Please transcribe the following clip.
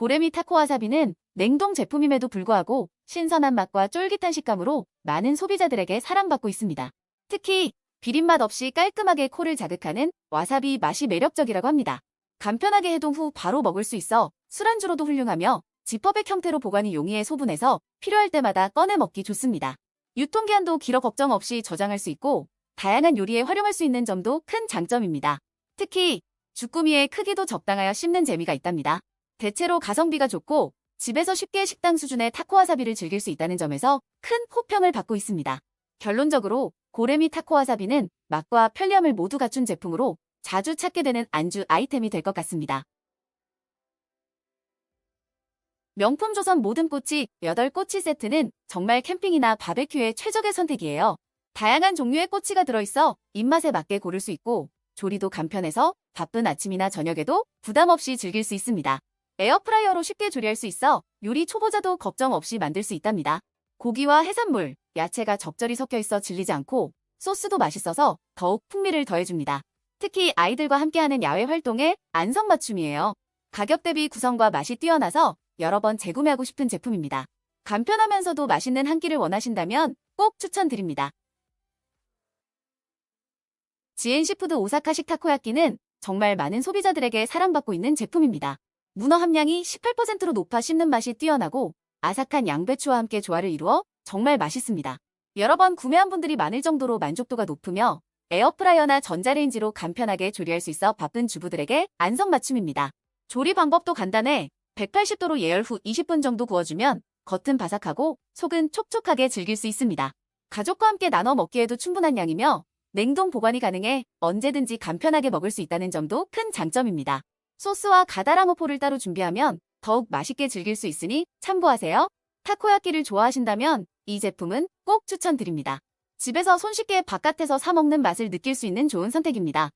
고래미 타코 와사비는 냉동 제품임에도 불구하고 신선한 맛과 쫄깃한 식감으로 많은 소비자들에게 사랑받고 있습니다. 특히 비린맛 없이 깔끔하게 코를 자극하는 와사비 맛이 매력적이라고 합니다. 간편하게 해동 후 바로 먹을 수 있어 술안주로도 훌륭하며 지퍼백 형태로 보관이 용이해 소분해서 필요할 때마다 꺼내 먹기 좋습니다. 유통기한도 길어 걱정 없이 저장할 수 있고 다양한 요리에 활용할 수 있는 점도 큰 장점입니다. 특히 주꾸미의 크기도 적당하여 씹는 재미가 있답니다. 대체로 가성비가 좋고 집에서 쉽게 식당 수준의 타코와사비를 즐길 수 있다는 점에서 큰 호평을 받고 있습니다. 결론적으로 고래미 타코와사비는 맛과 편리함을 모두 갖춘 제품으로 자주 찾게 되는 안주 아이템이 될 것 같습니다. 명품 조선 모든 꼬치 8꼬치 세트는 정말 캠핑이나 바베큐의 최적의 선택이에요. 다양한 종류의 꼬치가 들어있어 입맛에 맞게 고를 수 있고 조리도 간편해서 바쁜 아침이나 저녁에도 부담 없이 즐길 수 있습니다. 에어프라이어로 쉽게 조리할 수 있어 요리 초보자도 걱정 없이 만들 수 있답니다. 고기와 해산물, 야채가 적절히 섞여 있어 질리지 않고 소스도 맛있어서 더욱 풍미를 더해줍니다. 특히 아이들과 함께하는 야외 활동에 안성맞춤이에요. 가격 대비 구성과 맛이 뛰어나서 여러 번 재구매하고 싶은 제품입니다. 간편하면서도 맛있는 한 끼를 원하신다면 꼭 추천드립니다. 지엔시푸드 오사카식 타코야끼는 정말 많은 소비자들에게 사랑받고 있는 제품입니다. 문어 함량이 18%로 높아 씹는 맛이 뛰어나고 아삭한 양배추와 함께 조화를 이루어 정말 맛있습니다. 여러 번 구매한 분들이 많을 정도로 만족도가 높으며 에어프라이어나 전자레인지로 간편하게 조리할 수 있어 바쁜 주부들에게 안성맞춤입니다. 조리 방법도 간단해 180도로 예열 후 20분 정도 구워주면 겉은 바삭하고 속은 촉촉하게 즐길 수 있습니다. 가족과 함께 나눠 먹기에도 충분한 양이며 냉동 보관이 가능해 언제든지 간편하게 먹을 수 있다는 점도 큰 장점입니다. 소스와 가다랑어포를 따로 준비하면 더욱 맛있게 즐길 수 있으니 참고하세요. 타코야끼를 좋아하신다면 이 제품은 꼭 추천드립니다. 집에서 손쉽게 바깥에서 사 먹는 맛을 느낄 수 있는 좋은 선택입니다.